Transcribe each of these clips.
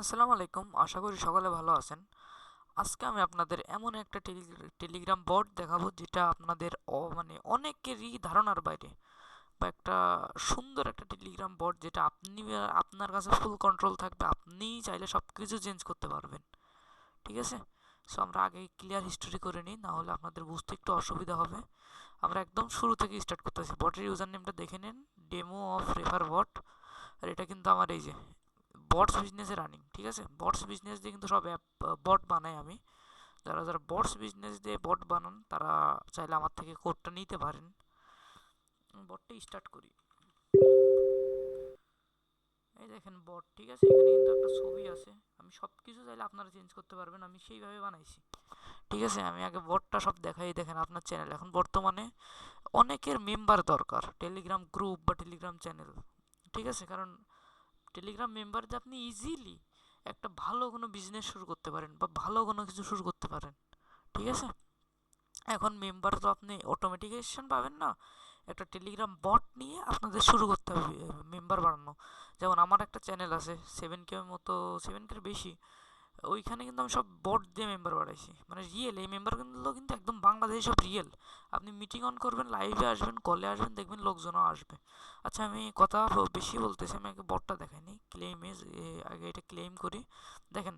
আসসালামু আলাইকুম। আশা করি সকলে ভালো আছেন। আজকে আমি আপনাদের এমন একটা টেলিগ্রাম বট দেখাবো যেটা আপনাদের মানে অনেকেরই ধারণার বাইরে বা একটা সুন্দর একটা টেলিগ্রাম বট যেটা আপনি, আপনার কাছে ফুল কন্ট্রোল থাকবে। আপনি চাইলে সব কিছু চেঞ্জ করতে পারবেন। ঠিক আছে? সো আমরা আগে ক্লিয়ার হিস্টোরি করে নিই না হলে আপনাদের বুঝতে একটু অসুবিধা হবে। আমরা একদম শুরু থেকে স্টার্ট করতেছি। বটের ইউজার নেমটা দেখে নিন। ডেমো অফ রেফার বট আর এটা কিন্তু আমার এই যে বটস বিজনেসে রানিং ঠিক আছে? বটস বিজনেস দিয়ে কিন্তু সব অ্যাপ বট বানাই আমি। যারা যারা বটস বিজনেস দিয়ে বট বানান, তারা চাইলে আমার থেকে কোডটা নিতে পারেন। বটটা স্টার্ট করি। এই দেখেন বট ঠিক আছে? এখানে কিন্তু একটা ছবি আছে। আমি সব কিছু চাইলে আপনারা চেঞ্জ করতে পারবেন, আমি সেইভাবে বানাইছি। ঠিক আছে? আমি আগে বটটা সব দেখাই, দেখেন আপনার চ্যানেল এখন বর্তমানে অনেকের মেম্বার দরকার টেলিগ্রাম গ্রুপ বা টেলিগ্রাম চ্যানেল ঠিক আছে? কারণ টেলিগ্রাম মেম্বার দিয়ে আপনি ইজিলি একটা ভালো কোনো বিজনেস শুরু করতে পারেন বা ভালো কোনো কিছু শুরু করতে পারেন। ঠিক আছে? এখন মেম্বার তো আপনি অটোমেটিকেশন পাবেন না। একটা টেলিগ্রাম বট নিয়ে আপনাদের শুরু করতে হবে মেম্বার বাড়ানো যেমন আমার একটা চ্যানেল আছে সেভেন কে মতো সেভেন কের বেশি। ওইখানে কিন্তু আমি সব বট দিয়ে মেম্বার বাড়াইছি মানে রিয়েল এই মেম্বারগুলো কিন্তু একদম বাংলাদেশে সব রিয়েল আপনি মিটিং অন করবেন লাইভে আসবেন কলে আসবেন, দেখবেন লোকজনও আসবে। আচ্ছা আমি কথা বেশি বলতেছি, আমি আগে বটটা দেখাইনি। ক্লেমে আগে এটা ক্লেম করি। দেখেন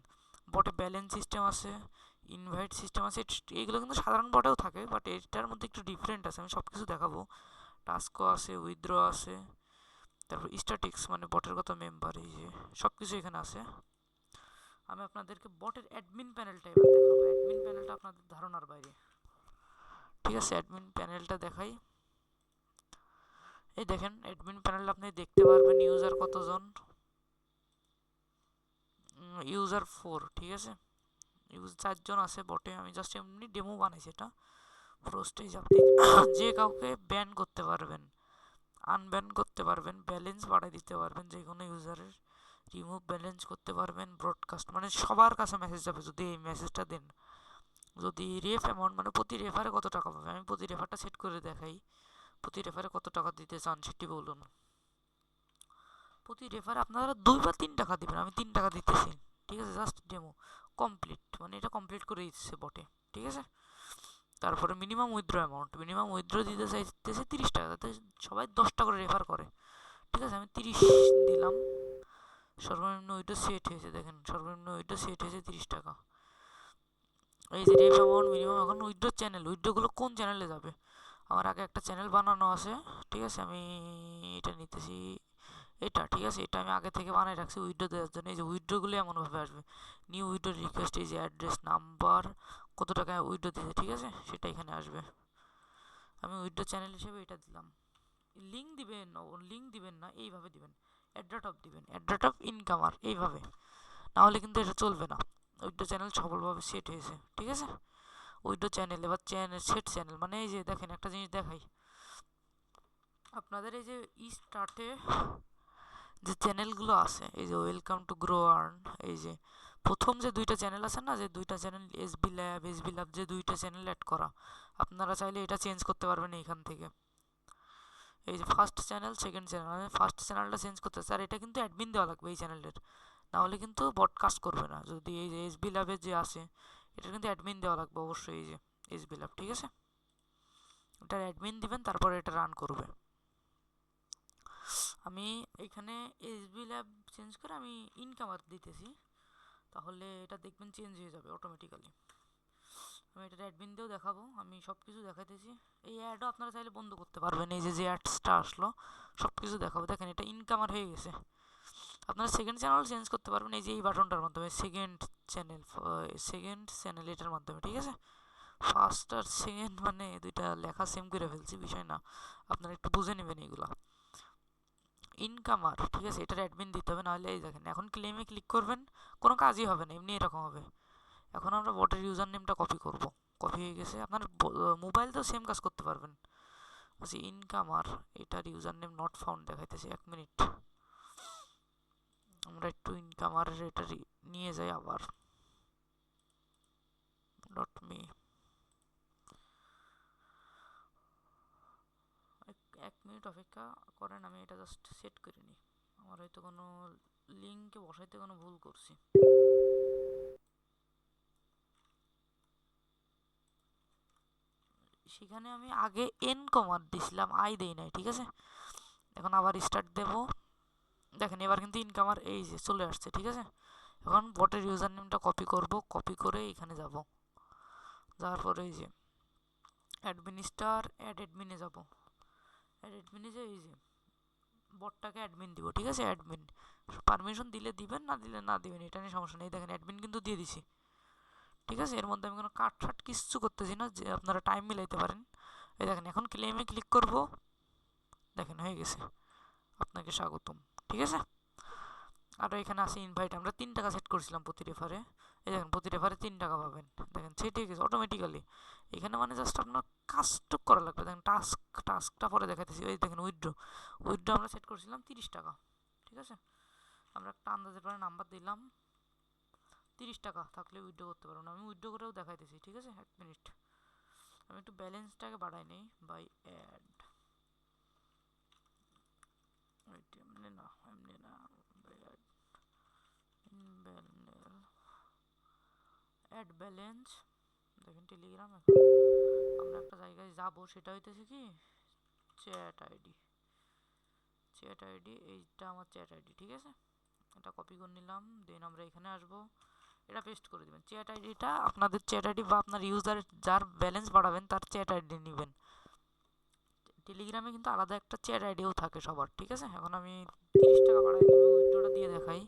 বটে ব্যালেন্স সিস্টেম আছে ইনভাইট সিস্টেম আছে এইগুলো কিন্তু সাধারণ বটেও থাকে বাট এটার মধ্যে একটু ডিফারেন্ট আছে। আমি সব কিছু দেখাবো টাস্কও আছে উইথড্র আছে, তারপর স্ট্যাটিক্স মানে বটের কত মেম্বার এই যে সব কিছু এখানে আছে। আমি আপনাদেরকে বটের অ্যাডমিন প্যানেলটা এবার দেখাবো। অ্যাডমিন প্যানেলটা আপনাদের ধারণার বাইরে। ঠিক আছে অ্যাডমিন প্যানেলটা দেখাই। এই দেখেন অ্যাডমিন প্যানেল আপনি দেখতে পারবেন ইউজার কতজন? ইউজার ফোর ঠিক আছে? ইউজ চারজন আছে বটে আমি জাস্ট এমনি ডেমো বানাইছি এটা। প্রোস্টেজ আপনি যে কাউকে ব্যান করতে পারবেন আনব্যান করতে পারবেন ব্যালেন্স বাড়াই দিতে পারবেন যে কোনো ইউজারের রিমুভ ব্যালেন্স করতে পারবেন ব্রডকাস্ট মানে সবার কাছে মেসেজ যাবে যদি এই মেসেজটা দেন। যদি রেফ অ্যামাউন্ট মানে প্রতি রেফারে কত টাকা পাবে? আমি প্রতি রেফারটা সেট করে দেখাই। প্রতি রেফারে কত টাকা দিতে চান সেটি বলুন। প্রতি রেফারে আপনারা দুই বা তিন টাকা দেবেন, আমি তিন টাকা দিতেছি। ঠিক আছে? জাস্ট ডেমো কমপ্লিট মানে এটা কমপ্লিট করে দিচ্ছে বটে। ঠিক আছে? তারপরে minimum withdraw amount minimum withdraw দিতে চাইতেছে তিরিশ টাকা যাতে সবাই দশটা করে রেফার করে। ঠিক আছে? আমি তিরিশ দিলাম। সর্বনিম্ন ওইটা সেট হয়েছে, দেখেন, সর্বনিম্ন ওইটা সেট হয়েছে তিরিশ টাকা। এই যে রেফ অ্যামাউন্ট মিনিমাম এখন উইথড্র চ্যানেল উইড্রোগুলো কোন চ্যানেলে যাবে? আমার আগে একটা চ্যানেল বানানো আছে, ঠিক আছে? আমি এটা নিতেছি, এটা, ঠিক আছে? এটা আমি আগে থেকে বানাই রাখছি উইড্রো দেওয়ার জন্য। এই যে উইড্রোগুলো এমনভাবে আসবে। নিউ উইড্রো রিকোয়েস্ট এই যে অ্যাড্রেস নাম্বার কত টাকা উইড্রো দিতে ঠিক আছে? সেটা এখানে আসবে। আমি উইড্রো চ্যানেল হিসেবে এটা দিলাম। লিঙ্ক দিবেন লিঙ্ক দিবেন না, এইভাবে দিবেন। অফ দিবেন অফ ইনকামার এইভাবে। নাহলে কিন্তু এটা চলবে না। উইডো চ্যানেল সফলভাবে সেট হয়েছে, ঠিক আছে? উইডো চ্যানেল এবার চ্যানেল সেট চ্যানেল মানে এই যে দেখেন একটা জিনিস দেখাই। আপনাদের এই যে ই স্টার্টে যে চ্যানেলগুলো আছে, এই যে ওয়েলকাম টু গ্রো আর্ন এই যে প্রথম যে দুইটা চ্যানেল আছে না, যে দুইটা channel S B lab S B lab যে দুইটা চ্যানেল অ্যাড করা, আপনারা চাইলে এটা চেঞ্জ করতে পারবেন এইখান থেকে। এই যে ফার্স্ট চ্যানেল সেকেন্ড চ্যানেল আমি ফার্স্ট চ্যানেলটা চেঞ্জ করতে আর এটা কিন্তু অ্যাডমিন দেওয়া লাগবে এই চ্যানেলের নাহলে কিন্তু বডকাস্ট করবে না। যদি এই যে এস বি ল্যাবের যে আছে এটা কিন্তু অ্যাডমিন দেওয়া লাগবে অবশ্যই এই যে এস বি ল্যাব ঠিক আছে? এটার অ্যাডমিন দিবেন, তারপরে এটা রান করবে। আমি এখানে এস বি ল্যাব চেঞ্জ করে আমি ইনকামার দিতেছি। তাহলে এটা দেখবেন চেঞ্জ হয়ে যাবে অটোমেটিক্যালি আমি এটা অ্যাডমিন দিয়েও দেখাবো, আমি সব কিছু দেখাইতেছি। এই অ্যাডও আপনারা চাইলে বন্ধ করতে পারবেন, এই যে যে অ্যাডসটা আসলো সব কিছু দেখাবো। দেখেন, এটা ইনকামার হয়ে গেছে। আপনারা সেকেন্ড চ্যানেল চেঞ্জ করতে পারবেন, এই যে, এই বাটনটার মাধ্যমে সেকেন্ড চ্যানেল সেকেন্ড চ্যানেল এটার মাধ্যমে, ঠিক আছে? ফার্স্ট আর সেকেন্ড মানে দুইটা লেখা সেম করে ফেলছি, বিষয় না। আপনারা একটু বুঝে নেবেন এগুলা। ইনকামার ঠিক আছে? এটার অ্যাডমিন দিতে হবে, নাহলে এই দেখেন, এখন ক্লেমে ক্লিক করবেন, কোনো কাজই হবে না, এমনি এরকম হবে। এখন আমরা বটের ইউজার নেমটা কপি করব। কপি হয়ে গেছে। আপনার মোবাইল তো সেম কাজ করতে পারবেন। বলছি ইনকামার এটার ইউজার নেম নট ফাউন্ড দেখাইতেছে, এক মিনিট আমরা একটু ইনকামারের এটা নিয়ে যাই আবার। ডট মি এক মিনিট অপেক্ষা করেন, আমি এটা জাস্ট সেট করে নিই। আমার হয়তো কোনো লিঙ্কে বসাইতে কোনো ভুল করছি। সেখানে আমি আগে এন কমার দিছিলাম আই দেই নাই, ঠিক আছে? এখন আবার স্টার্ট দেব। দেখেন, এবার কিন্তু ইনকামার এই যে চলে আসছে, ঠিক আছে? এখন বটের ইউজার নেমটা কপি করব কপি করে এখানে যাব। যাওয়ার পরে এই যে অ্যাডমিনিস্টার অ্যাড অ্যাডমিনে যাব। অ্যাড অ্যাডমিনে যে এই যে বটটাকে অ্যাডমিন দিব, ঠিক আছে? অ্যাডমিন পারমিশন দিলে দিবেন, না দিলে না দিবেন, এটা নিয়ে সমস্যা নেই। দেখেন অ্যাডমিন কিন্তু দিয়ে দিছি। ঠিক আছে? এর মধ্যে আমি কোনো কাট ফাট কিচ্ছু করতেছি না, যে আপনারা টাইম মিলাইতে পারেন। এই দেখেন, এখন ক্লেমে ক্লিক করব। দেখেন, হয়ে গেছে। আপনাকে স্বাগতম, ঠিক আছে? আর এখানে আছে ইনভাইট আমরা তিন টাকা সেট করেছিলাম প্রতি রেফারে এই দেখেন, প্রতি রেফারে তিন টাকা পাবেন। দেখেন সেট গেছে অটোমেটিক্যালি এখানে মানে জাস্ট আপনার কাজটুক করা লাগবে। দেখেন টাস্ক টাস্কটা পরে দেখাতেছি ওই দেখেন উইড্রো উইথড্র আমরা সেট করেছিলাম তিরিশ টাকা, ঠিক আছে? আমরা একটা আন্দাজের পরে নাম্বার দিলাম। তিরিশ টাকা থাকলে উইথড্র করতে পারব না। আমি উইথড্র করেও দেখাইতেছি, ঠিক আছে? এক মিনিট আমি একটু ব্যালেন্সটাকে বাড়াই নেই বাই অ্যাড এমনি না এমনি না বাই অ্যাড অ্যাড ব্যালেন্স দেখেন টেলিগ্রাম আমরা একটা জায়গায় যাব, সেটা হইতেছে কি? চ্যাট আইডি চ্যাট আইডি এইটা আমার চ্যাট আইডি ঠিক আছে? এটা কপি করে নিলাম দেন আমরা এখানে আসব। এটা পেস্ট করে দেবেন। চ্যাট আইডিটা আপনাদের চ্যাট আইডি বা আপনার ইউজার যার ব্যালেন্স বাড়াবেন, তার চ্যাট আইডি নেবেন। টেলিগ্রামে কিন্তু আলাদা একটা চ্যাট আইডিও থাকে সবার, ঠিক আছে? এখন আমি তিরিশ টাকা বাড়াই দেবো দিয়ে দেখাই।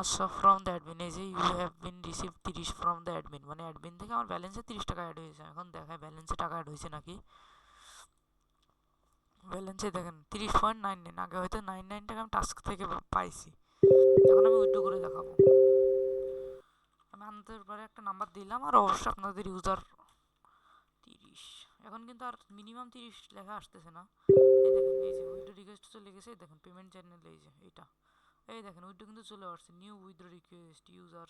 আচ্ছা ফ্রম দ্য অ্যাডমিন এই যে ইউ হ্যাভ বিন রিসিভ তিরিশ ফ্রম দ্য অ্যাডমিন মানে অ্যাডমিন থেকে আমার ব্যালেন্সে তিরিশ টাকা অ্যাড হয়েছে। এখন দেখায় ব্যালেন্সে টাকা অ্যাড হয়েছে নাকি? ব্যালেন্সে দেখেন, তিরিশ পয়েন্ট নাইন নাইন আগে হয়তো নাইন নাইন টাকা আমি টাস্ক থেকে পাইছি। এখন আমি উইড্রো করে দেখাবো। আমি আনতে পারে একটা নাম্বার দিলাম আর অবশ্যই আপনাদের ইউজার তিরিশ। এখন কিন্তু আর মিনিমাম তিরিশ লেখা আসতেছে না। এই দেখেন, এই যে উইড্রো রিকোয়েস্ট চলে গেছে দেখেন পেমেন্ট চ্যানেল এই যে, এইটা। এই দেখেন উইড্রো কিন্তু চলে আসছে। নিউ উইথড্র রিকোয়েস্ট ইউজার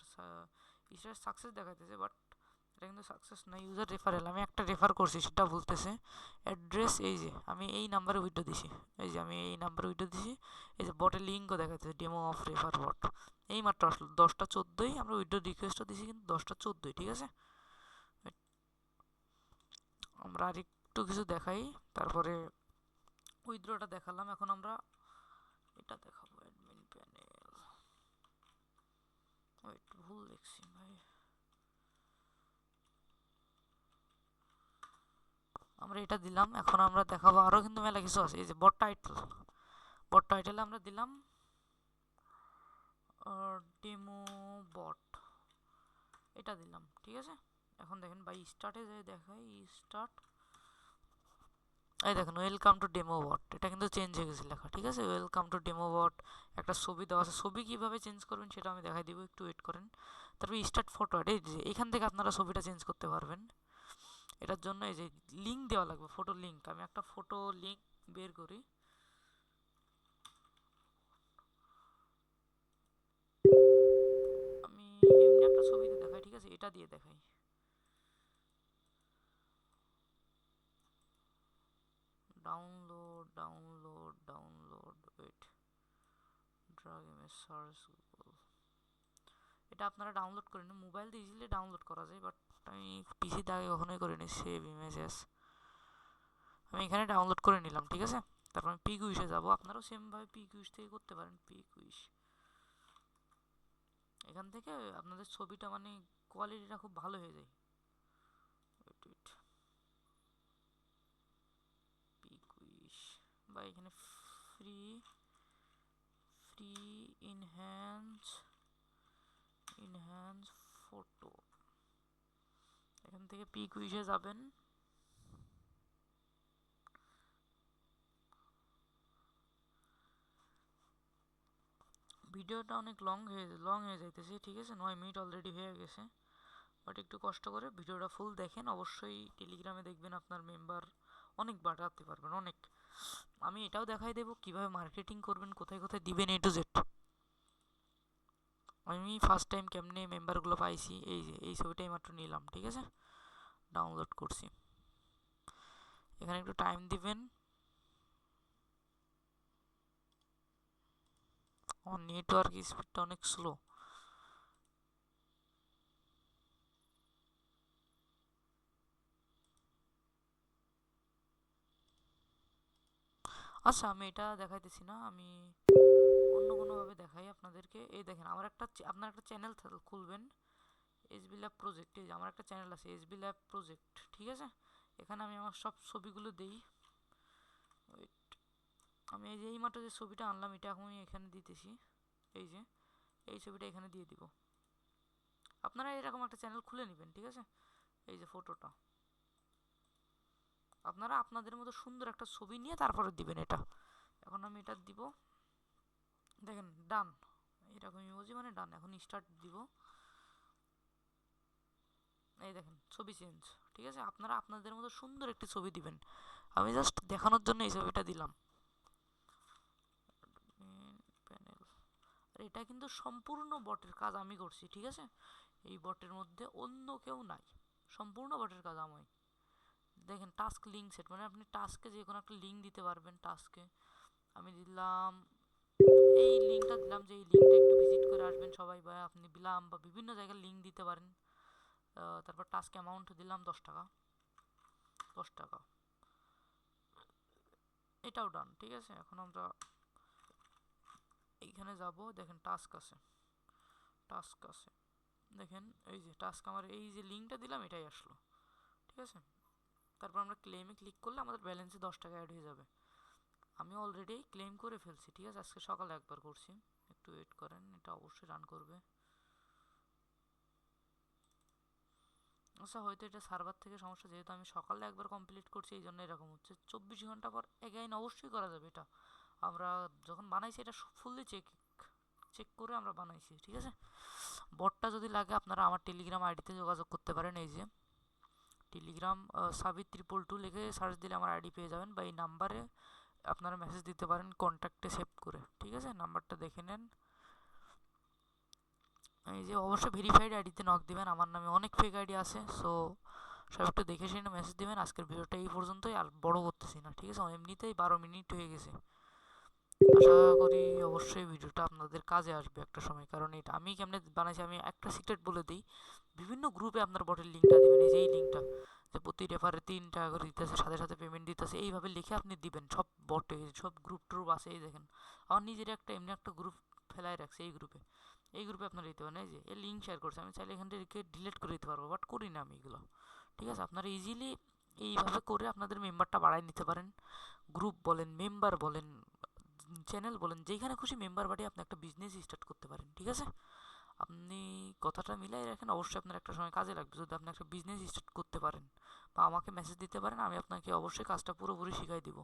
ইসের সাকসেস দেখাইতেছে বাট এটা কিন্তু সাকসেস না ইউজার রেফারেল আমি একটা রেফার করছি, সেটা বলতেছে অ্যাড্রেস এই যে, আমি এই নাম্বারে উইড্রো দিছি। এই যে, আমি এই নাম্বারে উইডো দিছি, এই যে বটের লিঙ্কও দেখাচ্ছে ডেমো অফ রেফার বট এই মাত্র আসলো, দশটা চোদ্দোই, আমরা উইড্রো রিকোয়েস্টও দিছি কিন্তু দশটা চোদ্দোই, ঠিক আছে? আমরা আর একটু কিছু দেখাই, তারপরে উইথড্রটা দেখালাম, এখন আমরা এটা দেখাবো অ্যাডমিন প্যানেল ভুল দেখছি। আমরা এটা দিলাম, এখন আমরা দেখাবো আরও কিন্তু মেলা কিছু আছে। এই যে বট টাইটেল বট টাইটেলে আমরা দিলাম ডেমো বট এটা দিলাম, ঠিক আছে? এখন দেখেন বাই স্টার্টে যাই দেখাই স্টার্ট এই দেখেন ওয়েলকাম টু ডেমো বট এটা কিন্তু চেঞ্জ হয়ে গেছে লেখা, ঠিক আছে? ওয়েলকাম টু ডেমো বট একটা ছবি দেওয়া আছে, ছবি কীভাবে চেঞ্জ করবেন সেটা আমি দেখাই দিব, একটু ওয়েট করেন। তারপর স্টার্ট ফটো এখান থেকে আপনারা ছবিটা চেঞ্জ করতে পারবেন। এটার জন্য এই যে লিঙ্ক দেওয়া লাগবে ফটো লিঙ্ক আমি একটা ফটো লিঙ্ক বের করি। আমি এমনি একটা ছবিতে দেখাই, ঠিক আছে? এটা দিয়ে দেখাই। Download download download wait drag image search এটা আপনারা ডাউনলোড করে নিন। মোবাইল দিয়ে ইজিলি ডাউনলোড করা যায় বাট আমি পিসিতে আগে কখনোই করিনি সেভ ইমেজেস আমি এখানে ডাউনলোড করে নিলাম, ঠিক আছে? তারপর আমি পিক উইশে যাব। আপনারাও সেমভাবে পিক উইশ থেকে করতে পারেন পিক উইশ এখান থেকে আপনাদের ছবিটা মানে কোয়ালিটিটা খুব ভালো হয়ে যায়। পিক উইশ বা এখানে free free enhance enhance photo এখান থেকে উইশে যাবেন। ভিডিওটা অনেক লং হয়ে লং হয়ে যাইতেছে, ঠিক আছে? নয় মিনিট অলরেডি হয়ে গেছে। বাট একটু কষ্ট করে ভিডিওটা ফুল দেখেন। অবশ্যই টেলিগ্রামে দেখবেন আপনার মেম্বার অনেক বাড়াতে পারবেন, অনেক। আমি এটাও দেখাই দেবো কীভাবে মার্কেটিং করবেন, কোথায় কোথায় দিবেন এ টু জেড আমি ফার্স্ট টাইম কেমনে মেম্বারগুলো পাইছি, এই এই ছবিটাই মাত্র নিলাম, ঠিক আছে? ডাউনলোড করছি। এখানে একটু টাইম দিবেন। নেটওয়ার্ক স্পিডটা অনেক স্লো আচ্ছা আমি এটা দেখাইতেছি না, আমি অন্য কোনোভাবে দেখাই আপনাদেরকে। এই দেখেন, আমার একটা আপনার একটা চ্যানেল খুলবেন। এসবি ল্যাব প্রজেক্ট এই যে আমার একটা চ্যানেল আছে এসবি ল্যাব প্রজেক্ট ঠিক আছে? এখানে আমি আমার সব ছবিগুলো দেই। আমি এই যে এই মাত্র যে ছবিটা আনলাম, এটা এখন আমি এখানে দিতেছি। এই যে, এই ছবিটা এখানে দিয়ে দিব। আপনারা এরকম একটা চ্যানেল খুলে নেবেন, ঠিক আছে? এই যে ফটোটা আপনারা আপনাদের মতো সুন্দর একটা ছবি নিয়ে তারপরে দিবেন এটা। এখন আমি এটা দিব। দেখেন ডান এরকম ইমোজি মানে ডান এখন স্টার্ট দিব। এই দেখেন, ছবি চেঞ্জ ঠিক আছে? আপনারা আপনাদের মতো সুন্দর একটি ছবি দিবেন। আমি জাস্ট দেখানোর জন্য এই ছবিটা দিলাম। প্যানেল আর এটা কিন্তু সম্পূর্ণ বটের কাজ আমি করছি, ঠিক আছে? এই বটের মধ্যে অন্য কেউ নাই। সম্পূর্ণ বটের কাজ আমি। দেখেন টাস্ক লিঙ্ক সেট মানে আপনি টাস্কে যে কোনো একটা লিঙ্ক দিতে পারবেন টাস্কে আমি দিলাম, এই লিঙ্কটা দিলাম যে এই লিঙ্কটা একটু ভিজিট করে আসবেন সবাই, বা আপনি দিলাম বা বিভিন্ন জায়গায় লিঙ্ক দিতে পারেন। তারপর টাস্ক অ্যামাউন্ট দিলাম দশ টাকা। দশ টাকা। এটাও ডান ঠিক আছে? এখন আমরা এইখানে যাব, দেখেন টাস্ক আছে। টাস্ক আছে। দেখেন, এই যে টাস্ক আমার, এই যে লিঙ্কটা দিলাম, এটাই আসলো। ঠিক আছে? তারপর আমরা ক্লেমে ক্লিক করলে আমাদের ব্যালেন্সে দশ টাকা অ্যাড হয়ে যাবে। আমি অলরেডি ক্লেম করে ফেলছি, ঠিক আছে? আজকে সকালে একবার করছি। একটু ওয়েট করেন, এটা অবশ্যই রান করবে। আচ্ছা হয়তো এটা সার্ভার থেকে সমস্যা, যেহেতু আমি সকালে একবার কমপ্লিট করছি এই জন্য এরকম হচ্ছে। চব্বিশ ঘণ্টা পর এগাইন অবশ্যই করা যাবে এটা। আমরা যখন বানাইছি, এটা ফুললি চেক চেক করে আমরা বানাইছি, ঠিক আছে? বটটা যদি লাগে, আপনারা আমার টেলিগ্রাম আইডিতে যোগাযোগ করতে পারেন, এই যে। টেলিগ্রাম সাবিত ত্রিপল টু লিখে সার্চ দিলে আমার আইডি পেয়ে যাবেন। বা এই নাম্বারে আপনারা মেসেজ দিতে পারেন কন্ট্যাক্টে সেভ করে, ঠিক আছে? নাম্বারটা দেখে নেন। এই যে অবশ্যই ভেরিফাইড আইডিতে নক দিবেন, আমার নামে অনেক ফেক আইডি আছে সো সব একটু দেখে শুনে মেসেজ দিবেন, আজকের ভিডিওটা এই পর্যন্তই, আর বড় করতেছি না, ঠিক আছে? এমনিতেই বারো মিনিট হয়ে গেছে। আশা করি অবশ্যই ভিডিওটা আপনাদের কাজে আসবে একটা সময়, কারণ এটা আমি কেমনে বানাইছি, আমি একটা সিক্রেট বলে দিই, বিভিন্ন গ্রুপে আপনার বটের লিঙ্কটা দিবেন, এই যে এই লিঙ্কটা যে প্রতি রেফারে তিন টাকা করে দিতেছে, সাথে সাথে পেমেন্ট দিতেছে, এইভাবে লিখে আপনি দিবেন, সব বটে সব গ্রুপ ট্রুপ আছে, এই দেখেন, আমার নিজের একটা, এমনি একটা গ্রুপ ফেলাই রাখছে এই গ্রুপে এই গ্রুপে আপনারা দিতে পারেন, এই যে, এই লিঙ্ক শেয়ার করছে, আমি চাইলে এখান থেকে ডিলিট করে দিতে পারব বাট করি না আমি এগুলো। ঠিক আছে, আপনারা ইজিলি এইভাবে করে আপনাদের মেম্বারটা বাড়াই নিতে পারেন। গ্রুপ বলেন মেম্বার বলেন চ্যানেল বলেন যেখানে খুশি মেম্বার বাড়িয়ে আপনি একটা বিজনেস স্টার্ট করতে পারেন, ঠিক আছে? আপনি কথাটা মিলাই রাখেন, অবশ্যই আপনার একটা সময় কাজে লাগবে, যদি আপনি একটা বিজনেস স্টার্ট করতে পারেন বা আমাকে মেসেজ দিতে পারেন, আমি আপনাকে অবশ্যই কাজটা পুরোপুরি শিখাই দিব।